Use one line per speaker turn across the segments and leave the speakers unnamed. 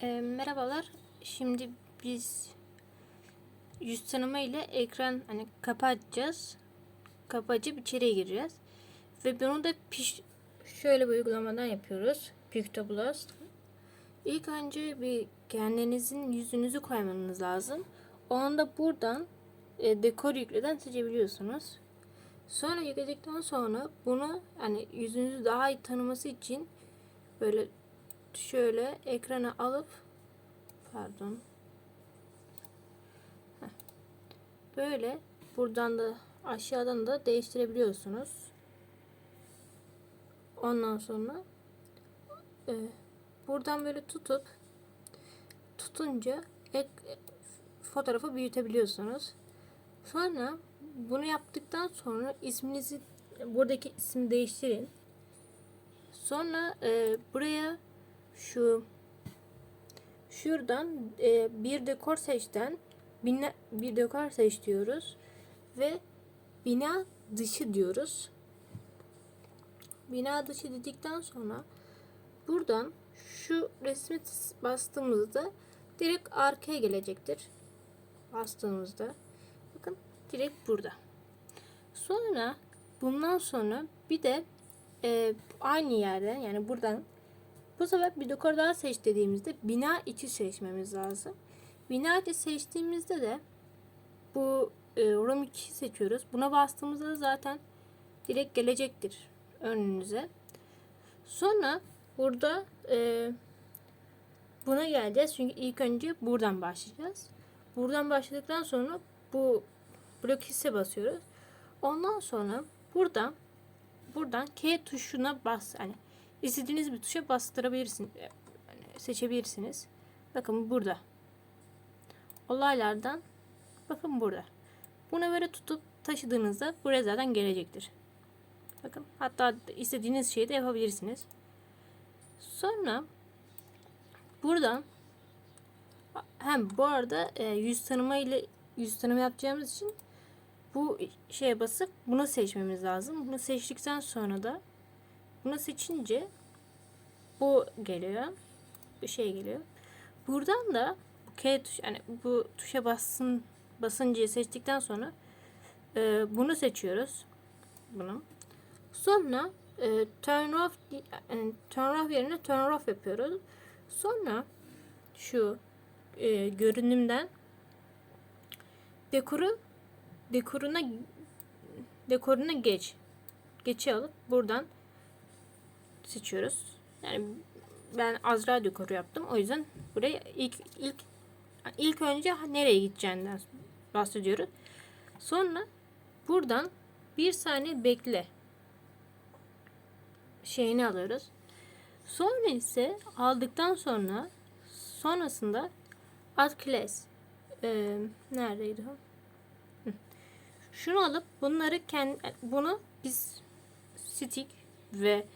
E, merhabalar. Şimdi biz yüz tanıma ile ekran hani kapatacağız. Kapı açıp içeriye gireceğiz. Ve bunu da piş şöyle bir uygulamadan yapıyoruz. Pictoblast. İlk önce bir kendinizin yüzünüzü koymanız lazım. O anda buradan e, dekor yükleden seçebiliyorsunuz. Sonra yükledikten sonra bunu hani yüzünüzü daha iyi tanıması için böyle şöyle ekrana alıp pardon böyle buradan da aşağıdan da değiştirebiliyorsunuz. Ondan sonra e, buradan böyle tutup tutunca ek, fotoğrafı büyütebiliyorsunuz. Sonra bunu yaptıktan sonra isminizi buradaki isim değiştirin. Sonra e, buraya şu şuradan e, bir dekor seçten bina, bir dekor seç diyoruz ve bina dışı diyoruz. Bina dışı dedikten sonra buradan şu resmi bastığımızda direkt arkaya gelecektir. Bastığımızda bakın direkt burada. Sonra bundan sonra bir de e, aynı yerden yani buradan bu sefer bir dekor daha seç dediğimizde bina içi seçmemiz lazım. Bina içi seçtiğimizde de bu e, room 2 seçiyoruz. Buna bastığımızda da zaten direkt gelecektir önünüze. Sonra burada e, buna geleceğiz. Çünkü ilk önce buradan başlayacağız. Buradan başladıktan sonra bu blok hisse basıyoruz. Ondan sonra buradan buradan K tuşuna bas. Hani istediğiniz bir tuşa bastırabilirsiniz. Yani seçebilirsiniz. Bakın burada. Olaylardan bakın burada. Bunu böyle tutup taşıdığınızda buraya zaten gelecektir. Bakın hatta istediğiniz şeyi de yapabilirsiniz. Sonra buradan hem bu arada e, yüz tanıma ile yüz tanıma yapacağımız için bu şeye basıp bunu seçmemiz lazım. Bunu seçtikten sonra da bunu seçince bu geliyor. Bir şey geliyor. Buradan da bu K tuş yani bu tuşa basın basıncıyı seçtikten sonra e, bunu seçiyoruz. Bunu. Sonra e, turn off yani turn off yerine turn off yapıyoruz. Sonra şu e, görünümden dekoru dekoruna dekoruna geç. Geçi alıp buradan seçiyoruz. Yani ben Azra dekoru yaptım. O yüzden buraya ilk ilk ilk önce nereye gideceğinden bahsediyoruz. Sonra buradan bir saniye bekle şeyini alıyoruz. Sonra ise aldıktan sonra sonrasında add class ee, neredeydi o? Şunu alıp bunları kendi bunu biz stick ve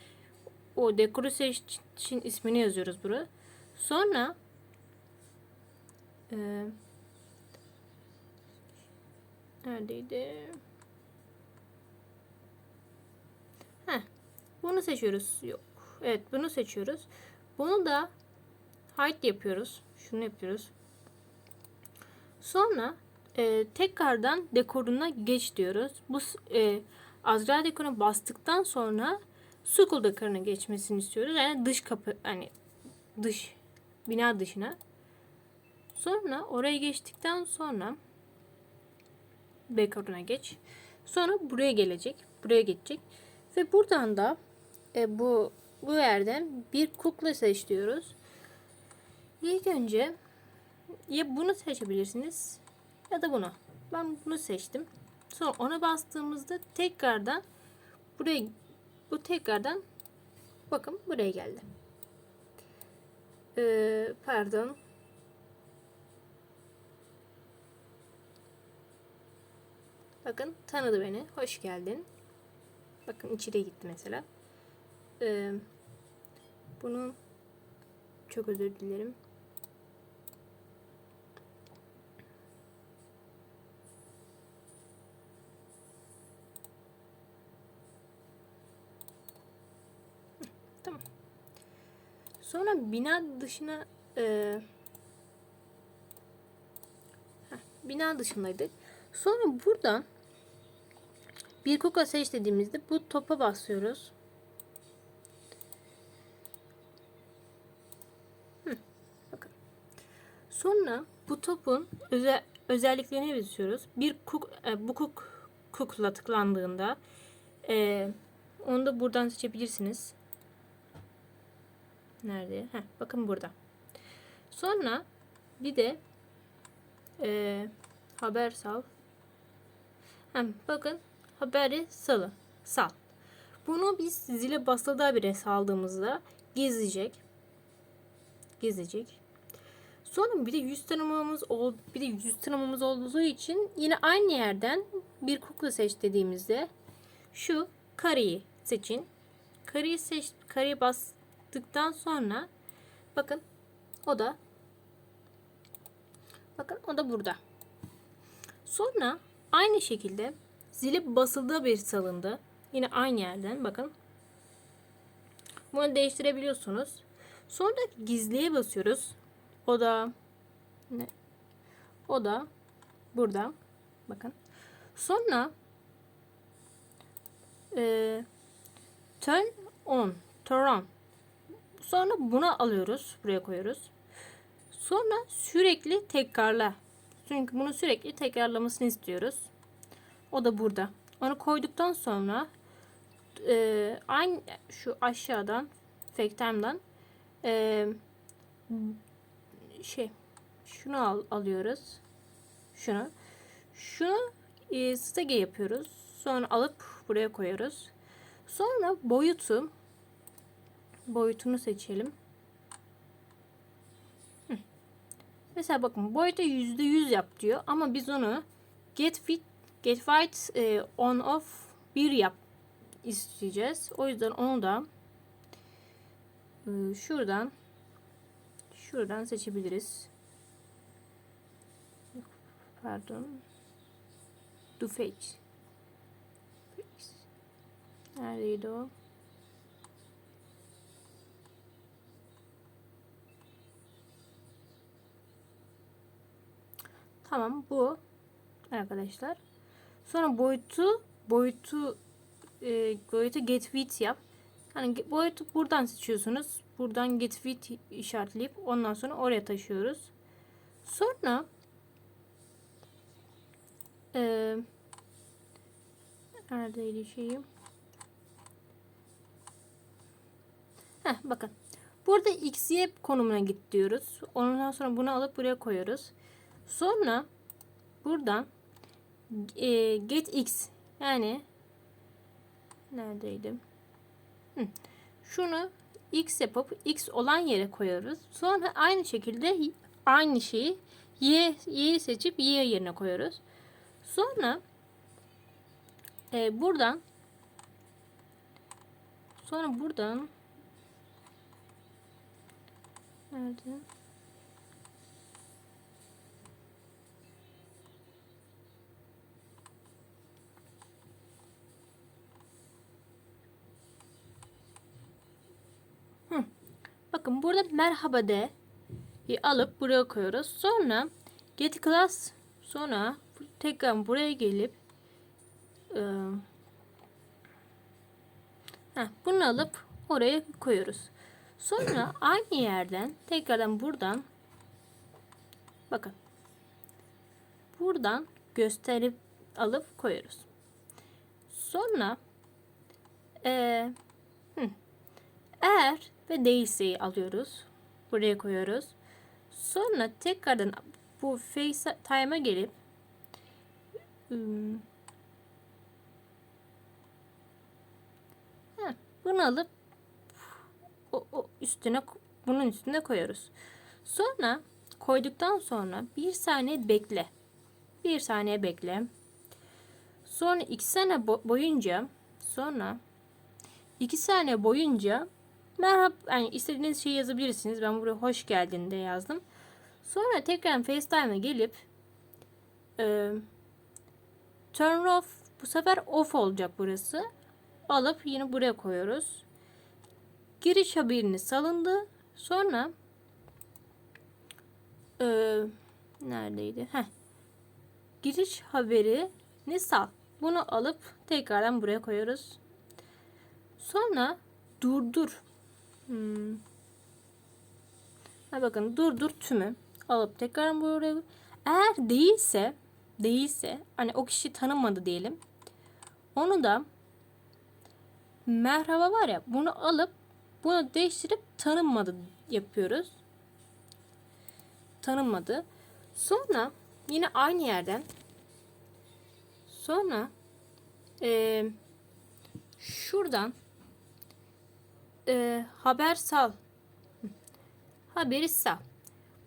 o dekoru için ismini yazıyoruz buraya. Sonra e, neredeydi? Heh, bunu seçiyoruz. Yok. Evet bunu seçiyoruz. Bunu da hide yapıyoruz. Şunu yapıyoruz. Sonra e, tekrardan dekoruna geç diyoruz. Bu e, Azra dekoruna bastıktan sonra Sukul dekoruna geçmesini istiyoruz. Yani dış kapı hani dış bina dışına. Sonra oraya geçtikten sonra dekoruna geç. Sonra buraya gelecek. Buraya geçecek. Ve buradan da e, bu bu yerden bir kukla seç diyoruz. İlk önce ya bunu seçebilirsiniz ya da bunu. Ben bunu seçtim. Sonra ona bastığımızda tekrardan buraya bu tekrardan bakın buraya geldi. Ee, pardon. Bakın tanıdı beni. Hoş geldin. Bakın içeri gitti mesela. Ee, bunu çok özür dilerim. Sonra bina dışına Ee, heh, bina dışındaydık. Sonra buradan bir kukla seç dediğimizde bu topa basıyoruz. Sonra bu topun özel, özelliklerini yazıyoruz. Bir kuk, e, bu kuk, kukla tıklandığında e, onu da buradan seçebilirsiniz. Nerede? Heh, bakın burada. Sonra bir de e, haber sal. Hem bakın haberi salı. Sal. Bunu biz zile basıldığı bire saldığımızda gizleyecek. Gizleyecek. Sonra bir de yüz tanımamız ol, bir de yüz tanımamız olduğu için yine aynı yerden bir kukla seç dediğimizde şu kareyi seçin. Kareyi seç, kareye bastıktan sonra bakın o da bakın o da burada. Sonra aynı şekilde zili basıldığı bir salındı. Yine aynı yerden bakın. Bunu değiştirebiliyorsunuz. Sonra gizliye basıyoruz. O da ne? O da burada. Bakın. Sonra e, turn on. Turn on. Sonra bunu alıyoruz. Buraya koyuyoruz. Sonra sürekli tekrarla. Çünkü bunu sürekli tekrarlamasını istiyoruz. O da burada. Onu koyduktan sonra e, aynı şu aşağıdan FaceTime'dan e, şey şunu al, alıyoruz. Şunu. Şunu e, stage yapıyoruz. Sonra alıp buraya koyuyoruz. Sonra boyutu boyutunu seçelim. Hı. Mesela bakın boyutu %100 yap diyor ama biz onu get fit get white e, on off 1 yap isteyeceğiz. O yüzden onu da e, şuradan şuradan seçebiliriz. Pardon. Do face. Neredeydi o? Tamam bu arkadaşlar. Sonra boyutu boyutu e, boyutu get fit yap. Yani boyutu buradan seçiyorsunuz. Buradan get fit işaretleyip ondan sonra oraya taşıyoruz. Sonra e, neredeydi şeyim? Heh, bakın. Burada x, y konumuna git diyoruz. Ondan sonra bunu alıp buraya koyuyoruz. Sonra buradan e, get x yani neredeydim? Hı. Şunu x yapıp x olan yere koyuyoruz. Sonra aynı şekilde aynı şeyi y y'yi seçip y yerine koyuyoruz. Sonra e, buradan sonra buradan nerede? Bakın burada merhaba de alıp buraya koyuyoruz. Sonra get class sonra tekrar buraya gelip e, heh, bunu alıp oraya koyuyoruz. Sonra aynı yerden tekrardan buradan bakın buradan gösterip alıp koyuyoruz. Sonra e, hı, eğer ve değilseyi alıyoruz. Buraya koyuyoruz. Sonra tekrardan bu FaceTime'a gelip heh, bunu alıp o, o üstüne bunun üstüne koyuyoruz. Sonra koyduktan sonra bir saniye bekle. Bir saniye bekle. Sonra iki saniye boyunca sonra iki saniye boyunca Merhaba, yani istediğiniz şeyi yazabilirsiniz. Ben buraya hoş geldin de yazdım. Sonra tekrar FaceTime'a gelip e, turn off bu sefer off olacak burası. Alıp yine buraya koyuyoruz. Giriş haberini salındı. Sonra Ee, neredeydi? Heh. Giriş haberi ne sal. Bunu alıp tekrardan buraya koyuyoruz. Sonra durdur. Hmm. Ha bakın durdur tümü. Alıp tekrar buraya. Eğer değilse değilse hani o kişi tanınmadı diyelim. Onu da merhaba var ya bunu alıp bunu değiştirip tanınmadı yapıyoruz. Tanınmadı. Sonra yine aynı yerden sonra eee şuradan eee haber sal haberi sal.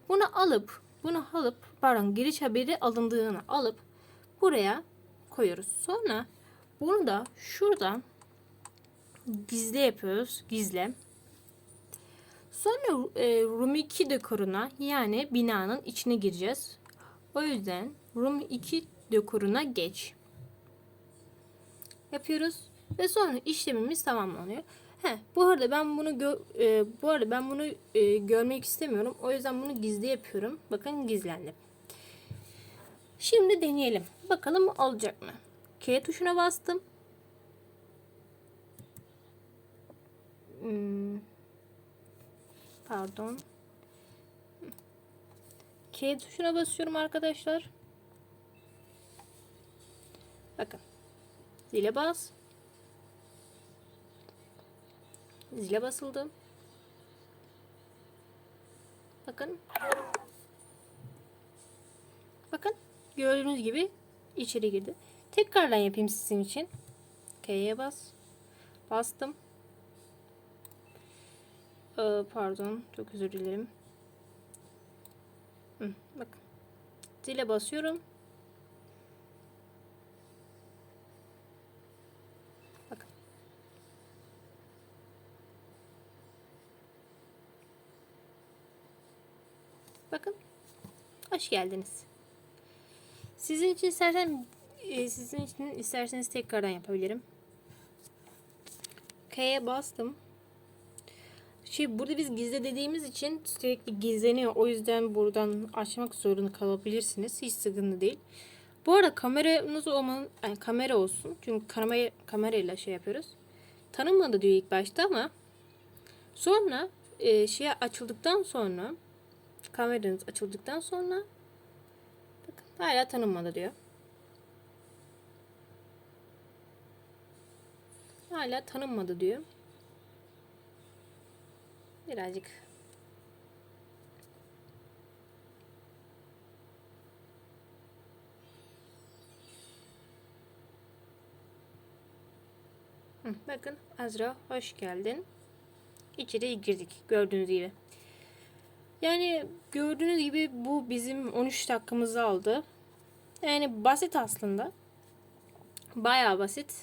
Bunu alıp bunu alıp pardon giriş haberi alındığını alıp buraya koyuyoruz. Sonra bunu da şuradan gizle yapıyoruz. Gizle. Sonra e, Room 2 dekoruna yani binanın içine gireceğiz. O yüzden Room 2 dekoruna geç. Yapıyoruz ve sonra işlemimiz tamamlanıyor. He, bu arada ben bunu gö- e, bu arada ben bunu e, görmek istemiyorum. O yüzden bunu gizli yapıyorum. Bakın gizlendi. Şimdi deneyelim. Bakalım olacak mı? K tuşuna bastım. Hmm. Pardon. K tuşuna basıyorum arkadaşlar. Bakın. Zile bas. Zile basıldı. Bakın. Bakın. Gördüğünüz gibi içeri girdi. Tekrardan yapayım sizin için. K'ye bas. Bastım. Ee, pardon. Çok özür dilerim. Hı, bakın. Zile basıyorum. Bakın. Bakın. Hoş geldiniz. Sizin için istersen e, sizin için isterseniz tekrardan yapabilirim. K'ye bastım. Şey burada biz gizle dediğimiz için sürekli gizleniyor. O yüzden buradan açmak zorunda kalabilirsiniz. Hiç sıkıntı değil. Bu arada kameranız olmanın yani kamera olsun. Çünkü kamera kamerayla şey yapıyoruz. Tanınmadı diyor ilk başta ama sonra e, şey açıldıktan sonra kameranız açıldıktan sonra bakın hala tanınmadı diyor. Hala tanınmadı diyor. Birazcık bakın Azra hoş geldin. İçeri girdik gördüğünüz gibi. Yani gördüğünüz gibi bu bizim 13 dakikamızı aldı. Yani basit aslında. Bayağı basit.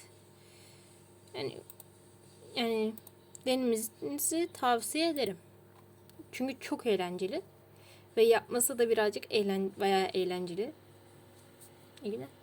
Yani yani denemenizi tavsiye ederim. Çünkü çok eğlenceli ve yapması da birazcık eğlen bayağı eğlenceli. İyi günler.